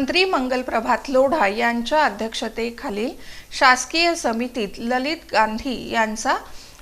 मंत्री मंगलप्रभात लोढा यांच्या अध्यक्षतेखालील शासकीय समितीत ललित गांधी यांचा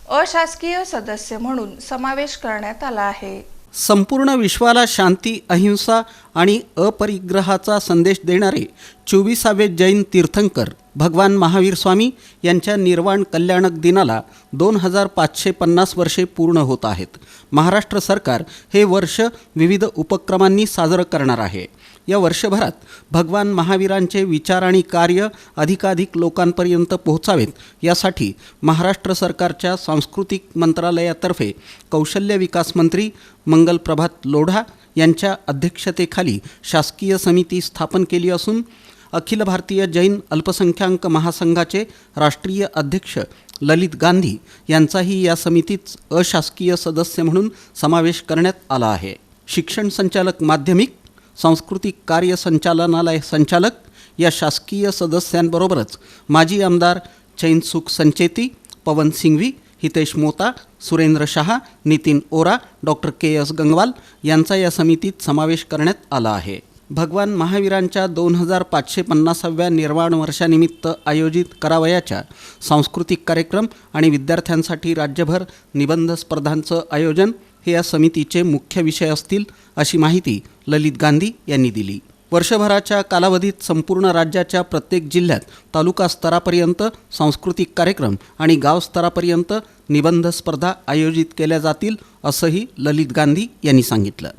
अशासकीय सदस्य म्हणून समावेश करण्यात आला आहे. संपूर्ण विश्वाला शांती अहिंसा आणि अपरिग्रहाचा संदेश देणारे चोवीसावे जैन तीर्थंकर भगवान महावीर स्वामी यांच्या निर्वाण कल्याणक दिनाला दोन हजार पाचशे पन्नास वर्षे पूर्ण होत आहेत. महाराष्ट्र सरकार हे वर्ष विविध उपक्रमांनी साजरं करणार आहे. या वर्षभरात भगवान महावीरांचे विचार आणि कार्य अधिकाधिक लोकांपर्यंत पोहोचावेत. यासाठी महाराष्ट्र सरकारच्या सांस्कृतिक मंत्रालयातर्फे कौशल्य विकास मंत्री मंगल प्रभात लोढा यांच्या अध्यक्षतेखाली शासकीय समिती स्थापन केली असून अखिल भारतीय जैन अल्पसंख्याक महासंघाचे राष्ट्रीय अध्यक्ष ललित गांधी यांचाही या समितीत अशासकीय सदस्य म्हणून समावेश करण्यात आला आहे. शिक्षण संचालक माध्यमिक सांस्कृतिक कार्य संचालनालय संचालक या शासकीय सदस्यांबरोबरच माजी आमदार Chainsukh Sancheti Pawan Singhvi Hitesh Mota Surendra Shah Nitin Ora doctor K S Gangwal यांचा या समितीत समावेश करण्यात आला आहे. भगवान महावीरांच्या दोन हजार पाचशे पन्नासाव्या निर्वाण वर्षानिमित्त आयोजित करावयाच्या सांस्कृतिक कार्यक्रम आणि विद्यार्थ्यांसाठी राज्यभर निबंध स्पर्धांचं आयोजन हे या समितीचे मुख्य विषय असतील अशी माहिती ललित गांधी यांनी दिली. वर्षभराच्या कालावधीत संपूर्ण राज्याच्या प्रत्येक जिल्ह्यात तालुका स्तरापर्यंत सांस्कृतिक कार्यक्रम आणि गाव स्तरापर्यंत निबंध स्पर्धा आयोजित केल्या जातील असंही ललित गांधी यांनी सांगितलं.